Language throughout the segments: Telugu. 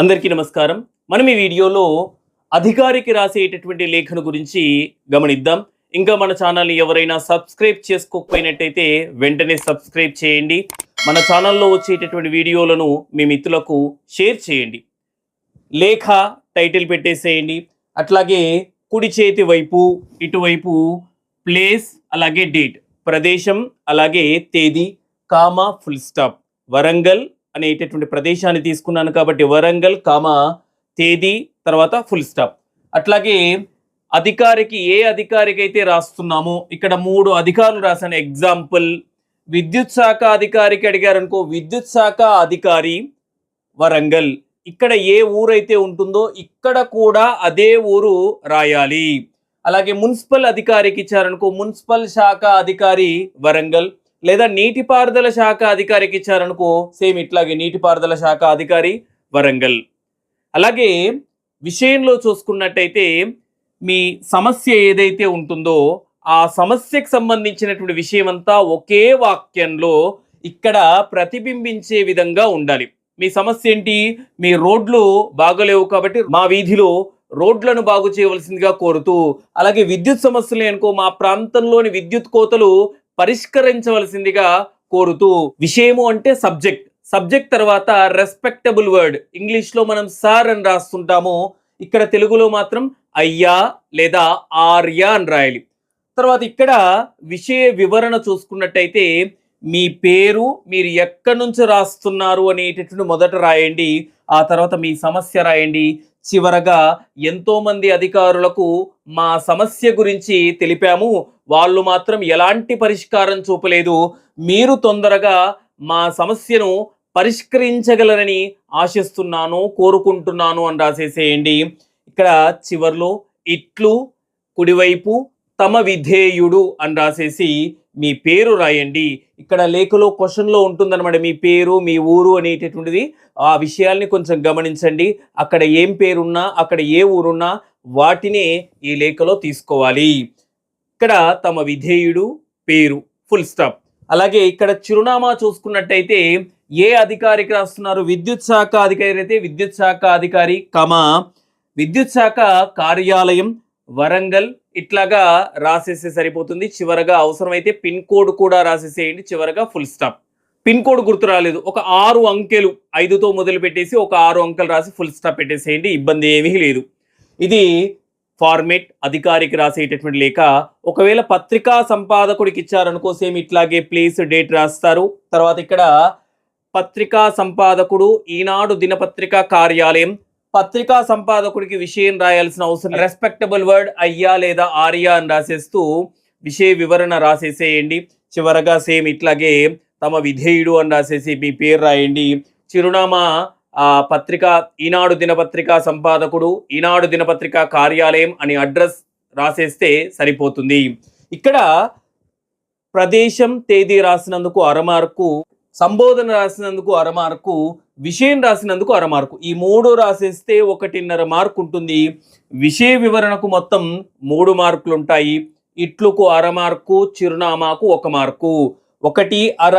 అందరికీ నమస్కారం. మనం ఈ వీడియోలో అధికారికి రాసేటటువంటి లేఖను గురించి గమనిద్దాం. ఇంకా మన ఛానల్ని ఎవరైనా సబ్స్క్రైబ్ చేసుకోకపోయినట్టయితే వెంటనే సబ్స్క్రైబ్ చేయండి. మన ఛానల్లో వచ్చేటటువంటి వీడియోలను మీ మిత్రులకు షేర్ చేయండి. లేఖ టైటిల్ పెట్టేసేయండి. అట్లాగే కుడి చేతి వైపు ఇటువైపు ప్లేస్ అలాగే డేట్ ప్రదేశం అలాగే తేదీ కామా ఫుల్ స్టాప్ వరంగల్ అనేటటువంటి ప్రదేశాన్ని తీసుకున్నాను కాబట్టి వరంగల్ కామా తేదీ తర్వాత ఫుల్ స్టాప్ అట్లాగే అధికారికి ఏ అధికారికి అయితే రాస్తున్నామో ఇక్కడ మూడు అధికారులు రాశాను. ఎగ్జాంపుల్ విద్యుత్ శాఖ అధికారికి అడిగారు అనుకో విద్యుత్ శాఖ అధికారి వరంగల్. ఇక్కడ ఏ ఊరైతే ఉంటుందో ఇక్కడ కూడా అదే ఊరు రాయాలి. అలాగే మున్సిపల్ అధికారికి ఇచ్చారనుకో మున్సిపల్ శాఖ అధికారి వరంగల్. లేదా నీటిపారుదల శాఖ అధికారికి ఇచ్చారనుకో సేమ్ ఇట్లాగే నీటిపారుదల శాఖ అధికారి వరంగల్. అలాగే విషయంలో చూసుకున్నట్టయితే మీ సమస్య ఏదైతే ఉంటుందో ఆ సమస్యకు సంబంధించినటువంటి విషయం అంతా ఒకే వాక్యంలో ఇక్కడ ప్రతిబింబించే విధంగా ఉండాలి. మీ సమస్య ఏంటి? మీ రోడ్లు బాగలేవు కాబట్టి మా వీధిలో రోడ్లను బాగు చేయవలసిందిగా కోరుతూ అలాగే విద్యుత్ సమస్యలు అనుకో మా ప్రాంతంలోని విద్యుత్ కోతలు పరిష్కరించవలసిందిగా కోరుతూ విషయము అంటే సబ్జెక్ట్. సబ్జెక్ట్ తర్వాత రెస్పెక్టబుల్ వర్డ్ ఇంగ్లీష్లో మనం సార్ అని రాస్తుంటాము. ఇక్కడ తెలుగులో మాత్రం అయ్యా లేదా ఆర్య అని రాయాలి. తర్వాత ఇక్కడ విషయ వివరణ చూసుకున్నట్టయితే మీ పేరు మీరు ఎక్కడి నుంచి రాస్తున్నారు అనేటటువంటి మొదట రాయండి. ఆ తర్వాత మీ సమస్య రాయండి. చివరగా ఎంతోమంది అధికారులకు మా సమస్య గురించి తెలిపాము. వాళ్ళు మాత్రం ఎలాంటి పరిష్కారం చూపలేదు. మీరు తొందరగా మా సమస్యను పరిష్కరించగలరని ఆశిస్తున్నాను కోరుకుంటున్నాను అని రాసేసేయండి. ఇక్కడ చివర్లో ఇట్లు కుడివైపు తమ విధేయుడు అని రాసేసి మీ పేరు రాయండి. ఇక్కడ లేఖలో క్వశ్చన్లో ఉంటుందన్నమాట మీ పేరు మీ ఊరు అనేటటువంటిది. ఆ విషయాల్ని కొంచెం గమనించండి. అక్కడ ఏం పేరున్నా అక్కడ ఏ ఊరున్నా వాటినే ఈ లేఖలో తీసుకోవాలి. ఇక్కడ తమ విధేయుడు పేరు ఫుల్ స్టాప్ అలాగే ఇక్కడ చిరునామా చూసుకున్నట్టయితే ఏ అధికారికి రాస్తున్నారు? విద్యుత్ శాఖ అధికారి అయితే విద్యుత్ శాఖ అధికారి కమా. విద్యుత్ శాఖ కార్యాలయం వరంగల్ ఇట్లాగా రాసేస్తే సరిపోతుంది. చివరగా అవసరమైతే పిన్ కోడ్ కూడా రాసేసేయండి. చివరగా ఫుల్ స్టాప్ పిన్ కోడ్ గుర్తు రాలేదు. ఒక ఆరు అంకెలు ఐదుతో మొదలు పెట్టేసి ఒక ఆరు అంకెలు రాసి ఫుల్ స్టాప్ పెట్టేసేయండి. ఇబ్బంది ఏమీ లేదు. ఇది ఫార్మేట్ అధికారికి రాసేటటువంటి లేఖ. ఒకవేళ పత్రికా సంపాదకుడికి ఇచ్చారనుకో సేమ్ ఇట్లాగే ప్లేస్ డేట్ రాస్తారు. తర్వాత ఇక్కడ పత్రికా సంపాదకుడు ఈనాడు దినపత్రిక కార్యాలయం. పత్రికా సంపాదకుడికి విషయం రాయాల్సిన అవసరం రెస్పెక్టబుల్ వర్డ్ అయ్యా లేదా ఆర్యా అని రాసేస్తూ విషయ వివరణ రాసేసేయండి. చివరగా సేమ్ ఇట్లాగే తమ విధేయుడు అని రాసేసి మీ పేరు రాయండి. చిరునామా పత్రిక ఈనాడు దినపత్రిక సంపాదకుడు ఈనాడు దినపత్రిక కార్యాలయం అని అడ్రస్ రాసేస్తే సరిపోతుంది. ఇక్కడ ప్రదేశం తేదీ రాసినందుకు అరమార్కు సంబోధన రాసినందుకు అరమార్కు విషయం రాసినందుకు అరమార్కు. ఈ మూడు రాసేస్తే ఒకటిన్నర మార్కు ఉంటుంది. విషయ వివరణకు మొత్తం మూడు మార్కులు ఉంటాయి ఇట్లుకు అరమార్కు చిరునామాకు ఒక మార్కు. ఒకటి అర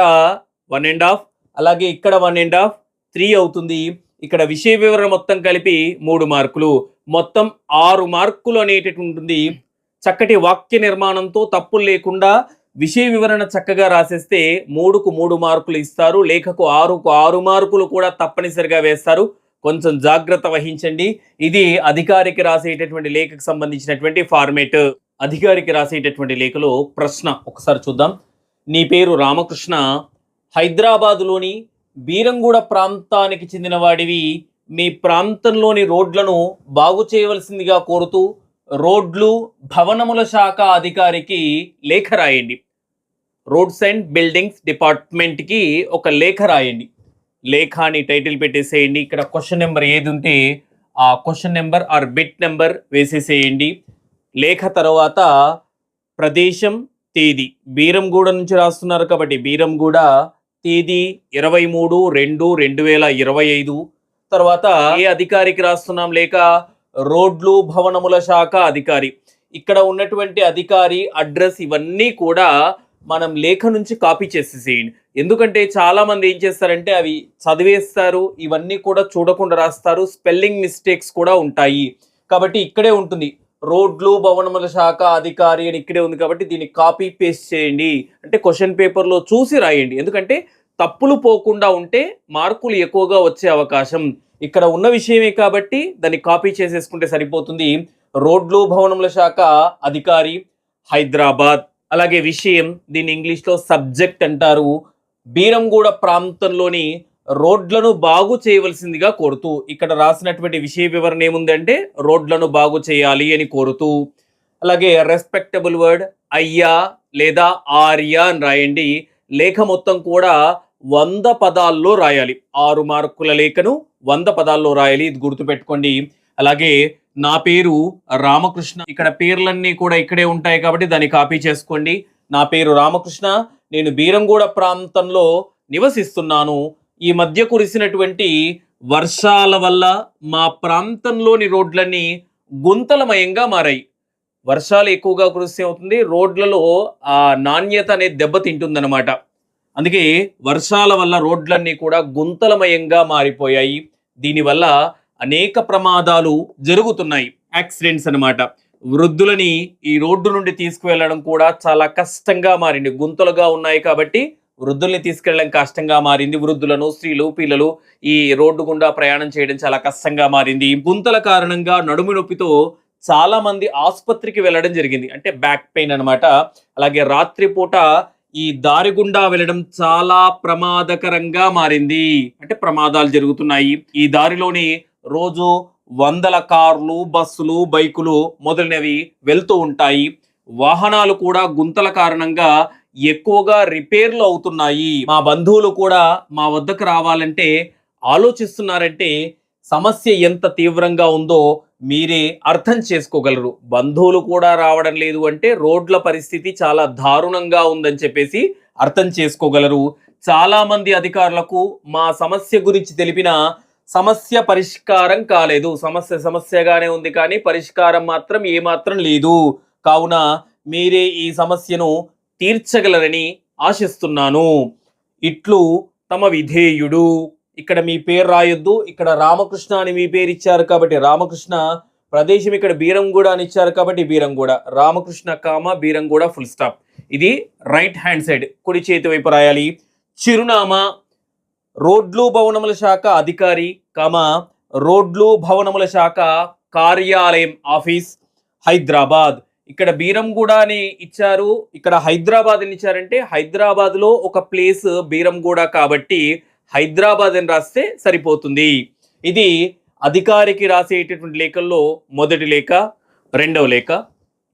వన్ అండ్ హాఫ్. అలాగే ఇక్కడ వన్ అండ్ హాఫ్ త్రీ అవుతుంది. ఇక్కడ విషయ వివరణ మొత్తం కలిపి మూడు మార్కులు. మొత్తం ఆరు మార్కులు అనేటటువంటి ఉంటుంది. చక్కటి వాక్య నిర్మాణంతో తప్పులు లేకుండా విషయ వివరణ చక్కగా రాసేస్తే మూడుకు మూడు మార్కులు ఇస్తారు. లేఖకు ఆరుకు ఆరు మార్కులు కూడా తప్పనిసరిగా వేస్తారు. కొంచెం జాగ్రత్త వహించండి. ఇది అధికారికి రాసేటటువంటి లేఖకు సంబంధించినటువంటి ఫార్మేట్. అధికారికి రాసేటటువంటి లేఖలో ప్రశ్న. ఒకసారి చూద్దాం. నీ పేరు రామకృష్ణ. హైదరాబాదులోని బీరంగూడ ప్రాంతానికి చెందిన వాడివి మీ ప్రాంతంలోని రోడ్లను బాగు చేయవలసిందిగా కోరుతూ రోడ్లు భవనముల శాఖ అధికారికి లేఖ రాయండి. రోడ్స్ అండ్ బిల్డింగ్స్ డిపార్ట్మెంట్కి ఒక లేఖ రాయండి. లేఖ అని టైటిల్ పెట్టేసేయండి. ఇక్కడ క్వశ్చన్ నెంబర్ ఏది ఉంటే ఆ question number or bit number వేసేసేయండి. లేఖ తర్వాత ప్రదేశం తేదీ. బీరంగూడ నుంచి రాస్తున్నారు కాబట్టి బీరంగూడ తేదీ ఇరవై మూడు రెండు రెండు వేల ఇరవై ఐదు. తర్వాత ఏ అధికారికి రాస్తున్నాం లేక రోడ్లు భవనముల శాఖ అధికారి. ఇక్కడ ఉన్నటువంటి అధికారి అడ్రస్ ఇవన్నీ కూడా మనం లేఖ నుంచి కాపీ చేసేసేయండి. ఎందుకంటే చాలామంది ఏం చేస్తారంటే అవి చదివేస్తారు ఇవన్నీ కూడా చూడకుండా రాస్తారు స్పెల్లింగ్ మిస్టేక్స్ కూడా ఉంటాయి. కాబట్టి ఇక్కడే ఉంటుంది. రోడ్లు భవనముల శాఖ అధికారి అని ఇక్కడే ఉంది కాబట్టి దీన్ని కాపీ పేస్ట్ చేయండి. అంటే క్వశ్చన్ పేపర్లో చూసి రాయండి. ఎందుకంటే తప్పులు పోకుండా ఉంటే మార్కులు ఎక్కువగా వచ్చే అవకాశం. ఇక్కడ ఉన్న విషయమే కాబట్టి దాన్ని కాపీ చేసేసుకుంటే సరిపోతుంది. రోడ్లు భవనముల శాఖ అధికారి హైదరాబాద్. అలాగే విషయం దీన్ని ఇంగ్లీష్లో సబ్జెక్ట్ అంటారు. బీరంగూడ ప్రాంతంలోని రోడ్లను బాగు చేయవలసిందిగా కోరుతూ ఇక్కడ రాసినటువంటి విషయ వివరణ ఏముందంటే రోడ్లను బాగు చేయాలి అని కోరుతూ అలాగే రెస్పెక్టబుల్ వర్డ్ అయ్యా లేదా ఆర్య అని రాయండి. లేఖ మొత్తం కూడా వంద పదాల్లో రాయాలి. ఆరు మార్కుల లేఖను వంద పదాల్లో రాయాలి. ఇది గుర్తుపెట్టుకోండి. అలాగే నా పేరు రామకృష్ణ. ఇక్కడ పేర్లన్నీ కూడా ఇక్కడే ఉంటాయి కాబట్టి దాన్ని కాపీ చేసుకోండి. నా పేరు రామకృష్ణ. నేను బీరంగూడ ప్రాంతంలో నివసిస్తున్నాను. ఈ మధ్య కురిసినటువంటి వర్షాల వల్ల మా ప్రాంతంలోని రోడ్లన్నీ గుంతలమయంగా మారాయి. వర్షాలు ఎక్కువగా కురిస్తే అవుతుంది రోడ్లలో ఆ నాణ్యత అనేది దెబ్బతింటుందన్నమాట. అందుకే వర్షాల వల్ల రోడ్లన్నీ కూడా గుంతలమయంగా మారిపోయాయి. దీనివల్ల అనేక ప్రమాదాలు జరుగుతున్నాయి. యాక్సిడెంట్స్ అన్నమాట. వృద్ధులని ఈ రోడ్డు నుండి తీసుకువెళ్ళడం కూడా చాలా కష్టంగా మారింది. గుంతలుగా ఉన్నాయి కాబట్టి వృద్ధుల్ని తీసుకెళ్ళడం కష్టంగా మారింది. వృద్ధులను స్త్రీలు పిల్లలు ఈ రోడ్డు గుండా ప్రయాణం చేయడం చాలా కష్టంగా మారింది. ఈ గుంతల కారణంగా నడుము నొప్పితో చాలా మంది ఆసుపత్రికి వెళ్ళడం జరిగింది. అంటే బ్యాక్ పెయిన్ అన్నమాట. అలాగే రాత్రిపూట ఈ దారి గుండా వెళ్ళడం చాలా ప్రమాదకరంగా మారింది. అంటే ప్రమాదాలు జరుగుతున్నాయి. ఈ దారిలోని రోజు వందల కార్లు బస్సులు బైకులు మొదలైనవి వెళ్తూ ఉంటాయి. వాహనాలు కూడా గుంతల కారణంగా ఎక్కువగా రిపేర్లు అవుతున్నాయి. మా బంధువులు కూడా మా వద్దకు రావాలంటే ఆలోచిస్తున్నారంటే సమస్య ఎంత తీవ్రంగా ఉందో మీరే అర్థం చేసుకోగలరు. బంధువులు కూడా రావడం లేదు అంటే రోడ్ల పరిస్థితి చాలా దారుణంగా ఉందని చెప్పేసి అర్థం చేసుకోగలరు. చాలామంది అధికారులకు మా సమస్య గురించి తెలిపిన సమస్య పరిష్కారం కాలేదు. సమస్య సమస్యగానే ఉంది కానీ పరిష్కారం మాత్రం ఏమాత్రం లేదు. కావున మీరే ఈ సమస్యను తీర్చగలరని ఆశిస్తున్నాను. ఇట్లు తమ విధేయుడు. ఇక్కడ మీ పేరు రాయొద్దు. ఇక్కడ రామకృష్ణ అని మీ పేరు ఇచ్చారు కాబట్టి రామకృష్ణ. ప్రదేశం ఇక్కడ బీరంగూడ అని ఇచ్చారు కాబట్టి Beeramguda. Ramakrishna comma Beeramguda full stop ఇది రైట్ హ్యాండ్ సైడ్ కుడి చేతి వైపు రాయాలి. చిరునామా. రోడ్లు భవనముల శాఖ అధికారి కామ రోడ్లు భవనముల శాఖ కార్యాలయం ఆఫీస్ హైదరాబాద్. ఇక్కడ బీరంగూడ అని ఇచ్చారు. ఇక్కడ హైదరాబాద్ అని ఇచ్చారంటే హైదరాబాద్లో ఒక ప్లేస్ బీరంగూడ కాబట్టి హైదరాబాద్ అని రాస్తే సరిపోతుంది. ఇది అధికారికి రాసేటటువంటి లేఖల్లో మొదటి లేఖ రెండవ లేఖ.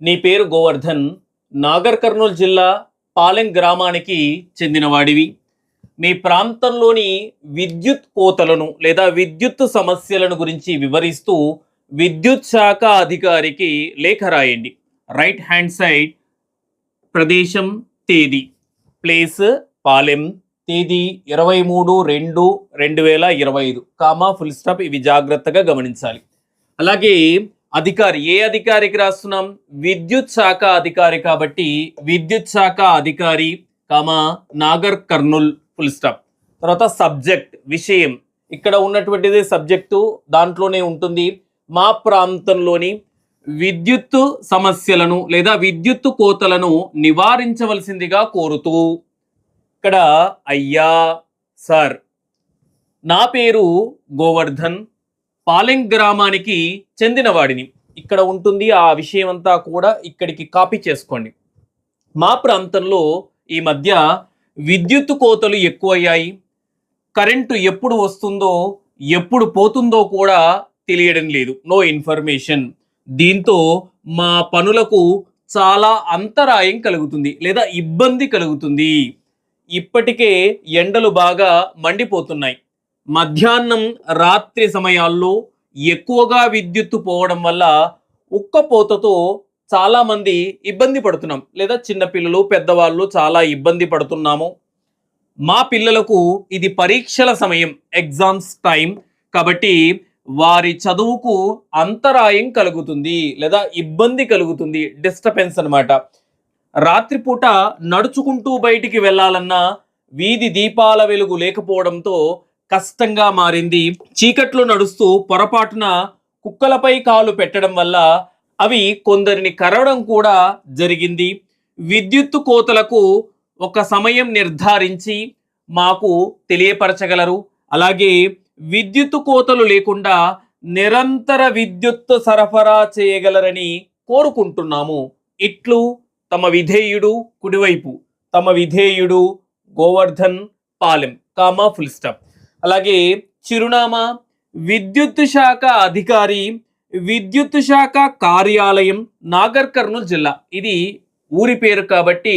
నీ పేరు గోవర్ధన్. నాగర్ కర్నూలు జిల్లా పాలెం గ్రామానికి చెందినవాడివి. మీ ప్రాంతంలోని విద్యుత్ కోతలను లేదా విద్యుత్ సమస్యలను గురించి వివరిస్తూ విద్యుత్ శాఖ అధికారికి లేఖ రాయండి. రైట్ హ్యాండ్ సైడ్ ప్రదేశం తేదీ. ప్లేస్ పాలెం తేదీ ఇరవై మూడు రెండు రెండు వేల ఇరవై ఐదు. కామా ఫుల్ స్టాప్ ఇవి జాగ్రత్తగా గమనించాలి. అలాగే అధికారి ఏ అధికారికి రాస్తున్నాం? విద్యుత్ శాఖ అధికారి కాబట్టి విద్యుత్ శాఖ అధికారి comma Nagar Kurnool full stop తర్వాత సబ్జెక్ట్ విషయం. ఇక్కడ ఉన్నటువంటిది సబ్జెక్టు దాంట్లోనే ఉంటుంది. మా ప్రాంతంలోని విద్యుత్తు సమస్యలను లేదా విద్యుత్తు కోతలను నివారించవలసిందిగా కోరుతూ. ఇక్కడ అయ్యా సార్. నా పేరు గోవర్ధన్. పాలెంగ్ గ్రామానికి చెందినవాడిని. ఇక్కడ ఉంటుంది ఆ విషయం అంతా కూడా ఇక్కడికి కాపీ చేసుకోండి. మా ప్రాంతంలో ఈ మధ్య విద్యుత్ కోతలు ఎక్కువయ్యాయి. కరెంటు ఎప్పుడు వస్తుందో ఎప్పుడు పోతుందో కూడా తెలియడం లేదు. No information. దీంతో మా పనులకు చాలా అంతరాయం కలుగుతుంది లేదా ఇబ్బంది కలుగుతుంది. ఇప్పటికే ఎండలు బాగా మండిపోతున్నాయి. మధ్యాహ్నం రాత్రి సమయాల్లో ఎక్కువగా విద్యుత్తు పోవడం వల్ల ఉక్కపోతతో చాలామంది ఇబ్బంది పడుతున్నాం లేదా చిన్నపిల్లలు పెద్దవాళ్ళు చాలా ఇబ్బంది పడుతున్నాము. మా పిల్లలకు ఇది పరీక్షల సమయం ఎగ్జామ్స్ టైం కాబట్టి వారి చదువుకు అంతరాయం కలుగుతుంది లేదా ఇబ్బంది కలుగుతుంది డిస్టర్బెన్స్ అన్నమాట. రాత్రిపూట నడుచుకుంటూ బయటికి వెళ్ళాలన్నా వీధి దీపాల వెలుగు లేకపోవడంతో కష్టంగా మారింది. చీకట్లో నడుస్తూ పొరపాటున కుక్కలపై కాలు పెట్టడం వల్ల అవి కొందరిని కరవడం కూడా జరిగింది. విద్యుత్తు కోతలకు ఒక సమయం నిర్ధారించి మాకు తెలియపరచగలరు. అలాగే విద్యుత్తు కోతలు లేకుండా నిరంతర విద్యుత్తు సరఫరా చేయగలరని కోరుకుంటున్నాము. ఇట్లు తమ విధేయుడు కుడివైపు తమ విధేయుడు Govardhan Palem. Comma full stop అలాగే చిరునామా విద్యుత్ శాఖ అధికారి విద్యుత్ శాఖ కార్యాలయం నాగర్ కర్నూలు జిల్లా. ఇది ఊరి పేరు కాబట్టి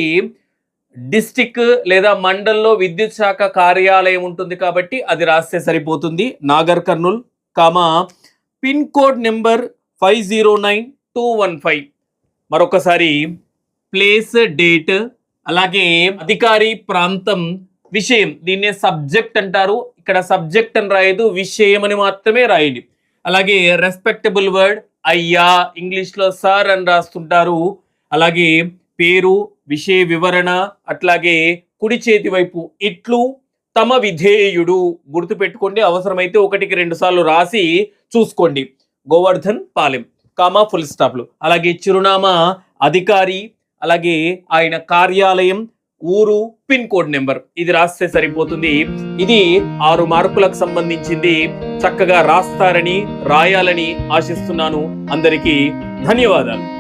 డిస్టిక్ లేదా మండల్లో విద్యుత్ శాఖ కార్యాలయం ఉంటుంది కాబట్టి అది రాస్తే సరిపోతుంది. Nagar Kurnool comma pin code number five zero nine two one five. మరొకసారి ప్లేస్ డేట్ అలాగే అధికారి ప్రాంతం విషయం. దీన్నే సబ్జెక్ట్ అంటారు. ఇక్కడ సబ్జెక్ట్ అని రాయదు విషయం అని మాత్రమే రాయండి. అలాగే రెస్పెక్టబుల్ వర్డ్ అయ్యా ఇంగ్లీష్లో సార్ అని రాస్తుంటారు. అలాగే పేరు విషయ వివరణ అట్లాగే కుడి చేతి వైపు ఇట్లు తమ విధేయుడు గుర్తుపెట్టుకోండి. అవసరమైతే ఒకటికి రెండు సార్లు రాసి చూసుకోండి. గోవర్ధన్ పాలెం. కామా ఫుల్ స్టాప్లు అలాగే చిరునామా అధికారి అలాగే ఆయన కార్యాలయం ఊరు పిన్ కోడ్ నెంబర్. ఇది రాస్తే సరిపోతుంది. ఇది ఆరు మార్కులకు సంబంధించింది. చక్కగా రాస్తారని రాయాలని ఆశిస్తున్నాను. అందరికీ ధన్యవాదాలు.